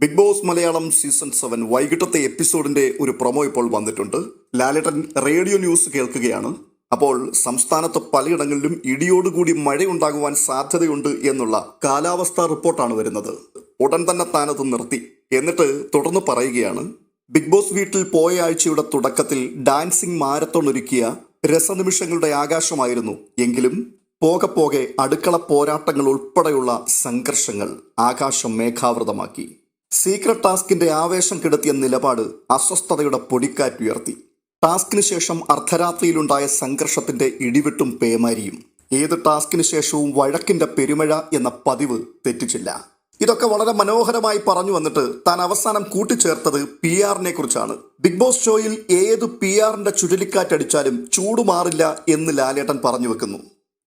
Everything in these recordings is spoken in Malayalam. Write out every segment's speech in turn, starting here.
Big boss Malayalam season seven വൈകിട്ടത്തെ എപ്പിസോഡിന്റെ ഒരു പ്രൊമോ ഇപ്പോൾ വന്നിട്ടുണ്ട്. ലാലേട്ടൻ റേഡിയോ ന്യൂസ് കേൾക്കുകയാണ്. അപ്പോൾ സംസ്ഥാനത്ത് പലയിടങ്ങളിലും ഇടിയോടുകൂടി മഴയുണ്ടാകുവാൻ സാധ്യതയുണ്ട് എന്നുള്ള കാലാവസ്ഥാ റിപ്പോർട്ടാണ് വരുന്നത്. ഉടൻ തന്നെ താനത് നിർത്തി. എന്നിട്ട് തുടർന്ന് പറയുകയാണ്. ബിഗ് ബോസ് വീട്ടിൽ പോയ ആഴ്ചയുടെ തുടക്കത്തിൽ ഡാൻസിംഗ് മാരത്തോൺ ഒരുക്കിയ രസനിമിഷങ്ങളുടെ ആകാശമായിരുന്നു. എങ്കിലും പോകെ പോകെ അടുക്കള പോരാട്ടങ്ങൾ ഉൾപ്പെടെയുള്ള സംഘർഷങ്ങൾ ആകാശം മേഘാവൃതമാക്കി സീക്രട്ട് ടാസ്കിന്റെ ആവേശം കെടുത്തിയ നിലപാട് അസ്വസ്ഥതയുടെ പൊടിക്കാറ്റുയർത്തി ടാസ്കിന് ശേഷം അർദ്ധരാത്രിയിലുണ്ടായ സംഘർഷത്തിന്റെ ഇടിവിട്ടും പേമാരിയും. ഏത് ടാസ്കിന് ശേഷവും വഴക്കിന്റെ പെരുമഴ എന്ന പതിവ് തെറ്റിച്ചില്ല. ഇതൊക്കെ വളരെ മനോഹരമായി പറഞ്ഞു വന്നിട്ട് താൻ അവസാനം കൂട്ടിച്ചേർത്തത് പി ആറിനെ കുറിച്ചാണ്. ബിഗ് ബോസ് ഷോയിൽ ഏത് പി ആറിന്റെ ചുഴലിക്കാറ്റടിച്ചാലും ചൂടുമാറില്ല എന്ന് ലാലേട്ടൻ പറഞ്ഞു വെക്കുന്നു.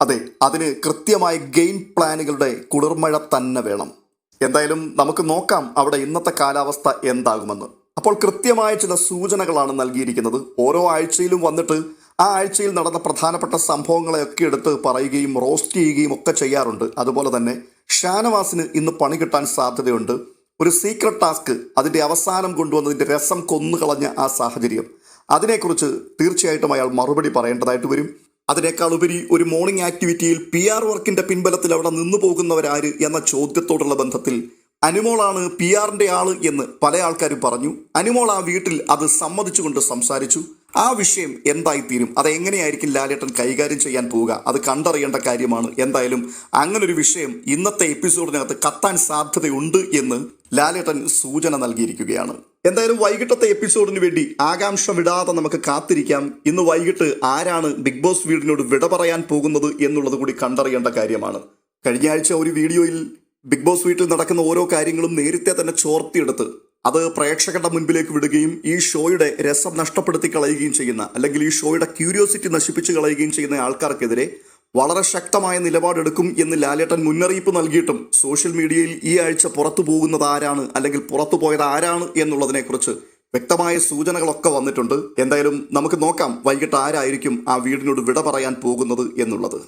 അതെ അതിന് കൃത്യമായ ഗെയിം പ്ലാനുകളുടെ കുളിർമഴ തന്നെ വേണം. എന്തായാലും നമുക്ക് നോക്കാം അവിടെ ഇന്നത്തെ കാലാവസ്ഥ എന്താകുമെന്ന്. അപ്പോൾ കൃത്യമായ ചില സൂചനകളാണ് നൽകിയിരിക്കുന്നത്. ഓരോ ആഴ്ചയിലും വന്നിട്ട് ആ ആഴ്ചയിൽ നടന്ന പ്രധാനപ്പെട്ട സംഭവങ്ങളെയൊക്കെ എടുത്ത് പറയുകയും റോസ്റ്റ് ചെയ്യുകയും ഒക്കെ ചെയ്യാറുണ്ട്. അതുപോലെ തന്നെ ഷാനവാസിന് ഇന്ന് പണി കിട്ടാൻ സാധ്യതയുണ്ട്. ഒരു സീക്രട്ട് ടാസ്ക് അതിന്റെ അവസാനം കൊണ്ടുവന്നതിന്റെ രസം കൊന്നുകളഞ്ഞ ആ സാഹചര്യം. അതിനെക്കുറിച്ച് തീർച്ചയായിട്ടും അയാൾ മറുപടി പറയേണ്ടതായിട്ട് വരും. അതിനേക്കാൾ ഉപരി ഒരു മോർണിംഗ് ആക്ടിവിറ്റിയിൽ പി ആർ വർക്കിന്റെ പിൻബലത്തിൽ അവിടെ നിന്നു പോകുന്നവരാര് എന്ന ചോദ്യത്തോടുള്ള ബന്ധത്തിൽ അനുമോളാണ് പി ആറിന്റെ ആൾ എന്ന് പല ആൾക്കാരും പറഞ്ഞു. അനുമോൾ ആ വീട്ടിൽ അത് സമ്മതിച്ചുകൊണ്ട് സംസാരിച്ചു. ആ വിഷയം എന്തായിത്തീരും? അത് എങ്ങനെയായിരിക്കും ലാലേട്ടൻ കൈകാര്യം ചെയ്യാൻ പോവുക? അത് കണ്ടറിയേണ്ട കാര്യമാണ്. എന്തായാലും അങ്ങനൊരു വിഷയം ഇന്നത്തെ എപ്പിസോഡിനകത്ത് കത്താൻ സാധ്യതയുണ്ട് എന്ന് ലാലേട്ടൻ സൂചന നൽകിയിരിക്കുകയാണ്. എന്തായാലും വൈകിട്ടത്തെ എപ്പിസോഡിന് വേണ്ടി ആകാംക്ഷ വിടാതെ നമുക്ക് കാത്തിരിക്കാം. ഇന്ന് വൈകിട്ട് ആരാണ് ബിഗ് ബോസ് വീടിനോട് വിട പറയാൻ പോകുന്നത് എന്നുള്ളത് കൂടി കണ്ടറിയേണ്ട കാര്യമാണ്. കഴിഞ്ഞ ആഴ്ച ഒരു വീഡിയോയിൽ ബിഗ് ബോസ് വീട്ടിൽ നടക്കുന്ന ഓരോ കാര്യങ്ങളും നേരത്തെ തന്നെ ചോർത്തിയെടുത്ത് അത് പ്രേക്ഷകരുടെ മുൻപിലേക്ക് വിടുകയും ഈ ഷോയുടെ രസം നഷ്ടപ്പെടുത്തി കളയുകയും ചെയ്യുന്ന അല്ലെങ്കിൽ ഈ ഷോയുടെ ക്യൂരിയോസിറ്റി നശിപ്പിച്ച് കളയുകയും ചെയ്യുന്ന ആൾക്കാർക്കെതിരെ വളരെ ശക്തമായ നിലപാടെടുക്കും എന്ന് ലാലേട്ടൻ മുന്നറിയിപ്പ് നൽകിയിട്ടും സോഷ്യൽ മീഡിയയിൽ ഈ ആഴ്ച പുറത്തു പോകുന്നത് ആരാണ് അല്ലെങ്കിൽ പുറത്തു പോയത് ആരാണ് എന്നുള്ളതിനെക്കുറിച്ച് വ്യക്തമായ സൂചനകളൊക്കെ വന്നിട്ടുണ്ട്. എന്തായാലും നമുക്ക് നോക്കാം വൈകിട്ട് ആരായിരിക്കും ആ വീടിനോട് വിട പറയാൻ പോകുന്നത് എന്നുള്ളത്.